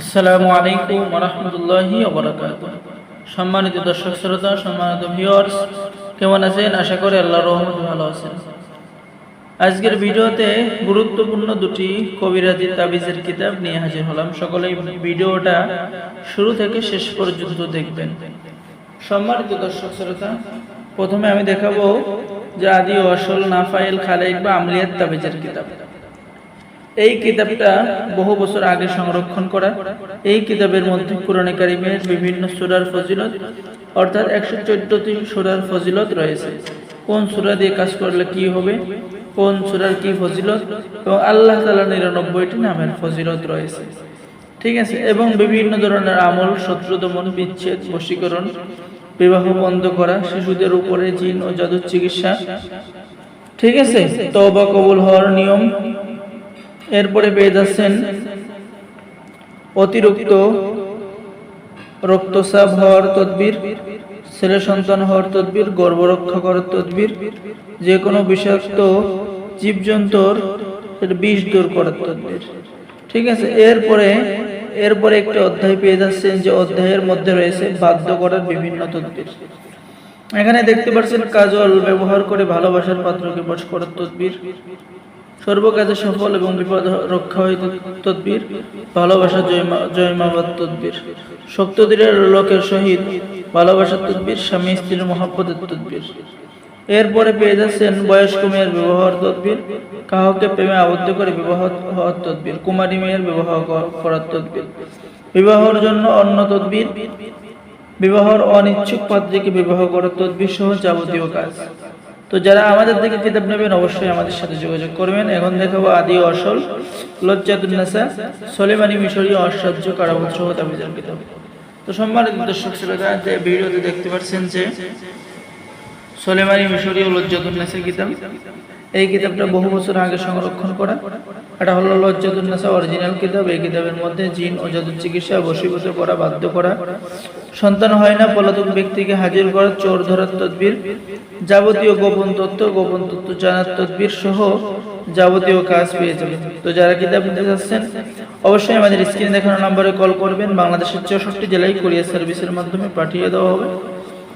আসসালামু আলাইকুম রহমতুল্লাহি সম্মানিত দর্শক শ্রোতা, সম্মানিত ভিউয়ার্স কেমন আছেন? আশা করি আল্লাহর রহমত ভালো আছেন। আজকের ভিডিওতে গুরুত্বপূর্ণ দুটি কবিরাজি তাবিজের কিতাব নিয়ে হাজির হলাম। সকলেই ভিডিওটা শুরু থেকে শেষ পর্যন্ত দেখবেন। সম্মানিত দর্শক শ্রোতা, প্রথমে আমি দেখাবো যে আদি আসল নাফাইল খালেক বা আমলিয়াত তাবিজের কিতাব। এই কিতাবটা বহু বছর আগে সংরক্ষণ করা। এই কিতাবের মধ্যে কোরআনে কারিমের বিভিন্ন সুরার ফজিলত, অর্থাৎ একশো চোদ্দটি সুরার ফজিলত রয়েছে। কোন সুরা দিয়ে কাজ করলে কি হবে? কোন সুরার কি ফজিলত? এবং আল্লাহ তালা নিরানব্বইটি নামের ফজিলত রয়েছে। ঠিক আছে? এবং বিভিন্ন ধরনের আমল, শত্রু দমন, বিচ্ছেদ, বশীকরণ, বিবাহ বন্ধ করা, শিশুদের উপরে জিন ও জাদুর চিকিৎসা। ঠিক আছে? তবা কবুল হওয়ার নিয়ম। এরপরে পেয়ে যাচ্ছেন অতিরিক্ত রক্তচাপ হওয়ার তদবির, ছেলে সন্তান হওয়ার তদবির, গর্ভরক্ষা করার তদবির, যে কোনো বিষাক্ত জীবজন্তুর বিষ দূর করার তদবির। ঠিক আছে, এরপরে এরপরে একটি অধ্যায় পেয়ে যাচ্ছেন যে অধ্যায়ের মধ্যে রয়েছে বাধ্য করার বিভিন্ন তদবির। এখানে দেখতে পাচ্ছেন কাজল ব্যবহার করে ভালোবাসার পাত্রকে বশ করার তদবির। সর্বকাজে সফল এবং বিপদ রক্ষা হইতে তদ্বির, ভালোবাসা জয়মাবাদ তদ্বির। শক্তদিনের লোকের সহিত ভালোবাসার তদ্বির, স্বামী স্ত্রীর মহাব্বতের তদ্বির। এরপরে পেয়ে যাচ্ছেন বয়স্ক মেয়ের বিবাহ তদ্বির, কাহকে প্রেমে আবদ্ধ করে বিবাহ হওয়ার তদ্বির, কুমারী মেয়ের বিবাহ করার তদ্বির। বিবাহর জন্য অন্য তদ্বির, বিবাহর অনিচ্ছুক পাত্রীকে বিবাহ করার তদ্বির সহ যাবতীয় কাজ। তো যারা আমাদের থেকে কিতাব নেবেন, অবশ্যই আমাদের সাথে যোগাযোগ করবেন। এখন দেখাবো আদি অসল লজ্জাতুন্নাসা সলেমানি মিশরীয় অসাহ্য কারাবত সহ কিতাব। তো সম্মানিত দর্শক শ্রোতা, যে ভিডিওতে দেখতে পাচ্ছেন যে সলেমানি মিশরীয় লজ্জাতুন্নাসা কিতাব, এই কিতাবটা বহু বছর আগে সংরক্ষণ করা। এটা হলো লজ্জাতুন্নাসা অরিজিনাল কিতাব। এই কিতাবের মধ্যে জিন ও জাদুর চিকিৎসা বসীভূত করা, বাধ্য করা। সন্তান হয় না, পলাতক ব্যক্তিকে হাজির করা, চোর ধরার তদবির, যাবতীয় গোপন তথ্য গোপন তথ্য জানার তদবির সহ যাবতীয় কাজ পেয়ে যাবেন। তো যারা কিতাব নিতে চাচ্ছেন, অবশ্যই আমাদের স্ক্রিনে দেখানো নম্বরে কল করবেন। বাংলাদেশের চৌষট্টি জেলায় কোরিয়ার সার্ভিসের মাধ্যমে পাঠিয়ে দেওয়া হবে।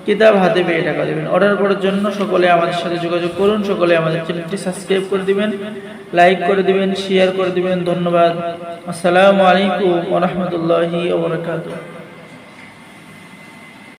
কিতাব হাতে পেয়ে টাকা দেবেন। অর্ডার করার জন্য সকলে আমাদের সাথে যোগাযোগ করুন, সকলে আমাদের চ্যানেলটি সাবস্ক্রাইব করে দিবেন, লাইক করে দিবেন শেয়ার করে দিবেন। ধন্যবাদ। আসসালামু আলাইকুম ওরহমতুল্লাহি ওবরাকাতুহ